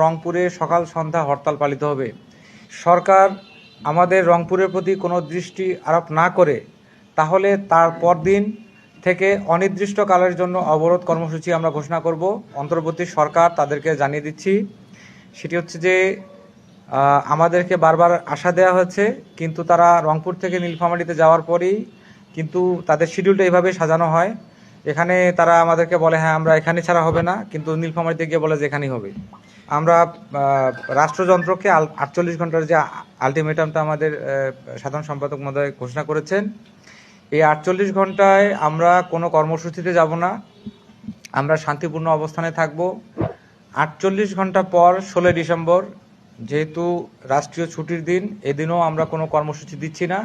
রংপুরে সকাল সন্ধ্যা হরতাল পালিত হবে। সরকার আমাদের রংপুরের প্রতি কোনো দৃষ্টি আরোপ না করে, তাহলে তার পরদিন থেকে অনির্দিষ্টকালের জন্য অবরোধ কর্মসূচি আমরা ঘোষণা করব। অন্তর্বর্তী সরকার তাদেরকে জানিয়ে দিচ্ছি, সেটি হচ্ছে যে আমাদেরকে বারবার আশা দেওয়া হয়েছে, কিন্তু তারা রংপুর থেকে নীলফামারীতে যাওয়ার পরেই কিন্তু তাদের শিডিউলটা এইভাবে সাজানো হয়। এখানে তারা আমাদেরকে বলে হ্যাঁ আমরা এখানে ছাড়া হবে না। কিন্তু নীলফামারীতে গিয়ে বলে যে, এখানেই হবে। আমরা রাষ্ট্রযন্ত্রকে আটচল্লিশ ঘণ্টার যে আলটিমেটামটা আমাদের সাধারণ সম্পাদক মহোদয় ঘোষণা করেছেন, এই আটচল্লিশ ঘন্টায় আমরা কোনো কর্মসূচিতে যাব না। আমরা শান্তিপূর্ণ অবস্থানে থাকব। আটচল্লিশ ঘণ্টা পর ষোলোই ডিসেম্বর, যেহেতু রাষ্ট্রীয় ছুটির দিন, এদিনও আমরা কোনো কর্মসূচি দিচ্ছি না।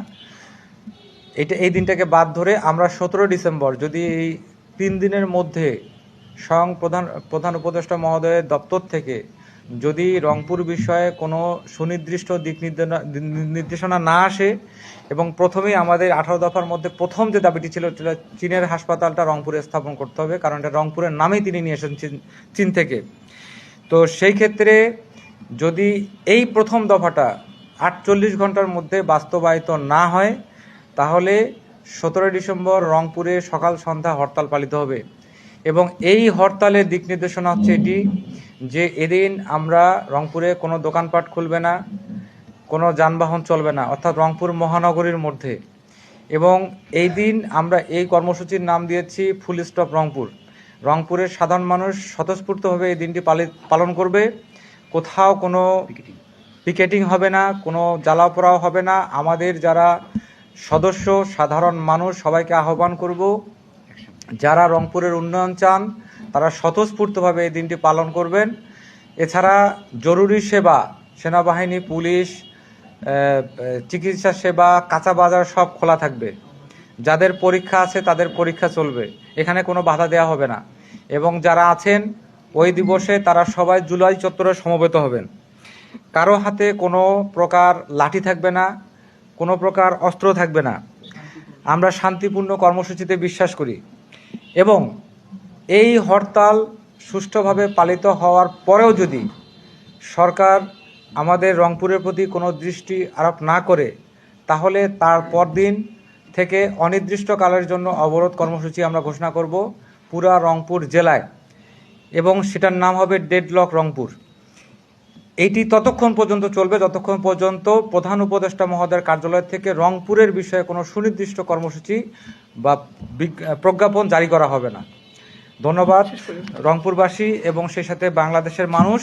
এটা, এই দিনটাকে বাদ ধরে আমরা সতেরো ডিসেম্বর, যদি এই তিন দিনের মধ্যে স্বয়ং প্রধান প্রধান উপদেষ্টা মহোদয়ের দপ্তর থেকে যদি রংপুর বিষয়ে কোনো সুনির্দিষ্ট দিক নির্দেশনা না আসে এবং প্রথমেই আমাদের আঠারো দফার মধ্যে প্রথম যে দাবিটি ছিল চীনের হাসপাতালটা রংপুরে স্থাপন করতে হবে, কারণ এটা রংপুরের নামেই তিনি নিয়ে এসেছেন চীন থেকে। তো সেই ক্ষেত্রে যদি এই প্রথম দফাটা আটচল্লিশ ঘণ্টার মধ্যে বাস্তবায়িত না হয়, তাহলে সতেরোই ডিসেম্বর রংপুরে সকাল সন্ধ্যা হরতাল পালিত হবে। এবং এই হরতালের দিক নির্দেশনা হচ্ছে এটি যে এদিন আমরা রংপুরে কোনো দোকানপাট খুলবে না, কোনো যানবাহন চলবে না, অর্থাৎ রংপুর মহানগরীর মধ্যে। এবং এই দিন আমরা এই কর্মসূচির নাম দিয়েছি ফুল স্টপ রংপুর। রংপুরের সাধারণ মানুষ স্বতঃস্ফূর্তভাবে এই দিনটি পালি- পালন করবে। কোথাও কোনো পিকেটিং হবে না, কোনো জ্বালাও পোড়াও হবে না। আমাদের যারা সদস্য, সাধারণ মানুষ, সবাইকে আহ্বান করব যারা রংপুরের উন্নয়ন চান, তারা স্বতঃস্ফূর্তভাবে এই দিনটি পালন করবেন। এছাড়া জরুরি সেবা, সেনাবাহিনী, পুলিশ চিকিৎসা সেবা, কাঁচা বাজার সব খোলা থাকবে। যাদের পরীক্ষা আছে, তাদের পরীক্ষা চলবে। এখানে কোনো বাধা দেওয়া হবে না। এবং যারা আছেন, ওই দিবসে তারা সবাই জুলাই চত্বরে সমবেত হবেন। কারও হাতে কোনো প্রকার লাঠি থাকবে না, কোনো প্রকার অস্ত্র থাকবে না। আমরা শান্তিপূর্ণ কর্মসূচিতে বিশ্বাস করি। এবং এই হরতাল সুষ্ঠুভাবে পালিত হওয়ার পরেও যদি সরকার আমাদের রংপুরের প্রতি কোনো দৃষ্টি আরোপ না করে, তাহলে তার পরদিন থেকে অনির্দিষ্টকালের জন্য অবরোধ কর্মসূচি আমরা ঘোষণা করব পুরা রংপুর জেলায় এবং সেটার নাম হবে ডেডলক রংপুর। এইটি ততক্ষণ পর্যন্ত চলবে যতক্ষণ পর্যন্ত প্রধান উপদেষ্টা মহোদয়ের কার্যালয় থেকে রংপুরের বিষয়ে কোনো সুনির্দিষ্ট কর্মসূচি বা প্রজ্ঞাপন জারি করা হবে না। ধন্যবাদ রংপুরবাসী এবং সেই সাথে বাংলাদেশের মানুষ।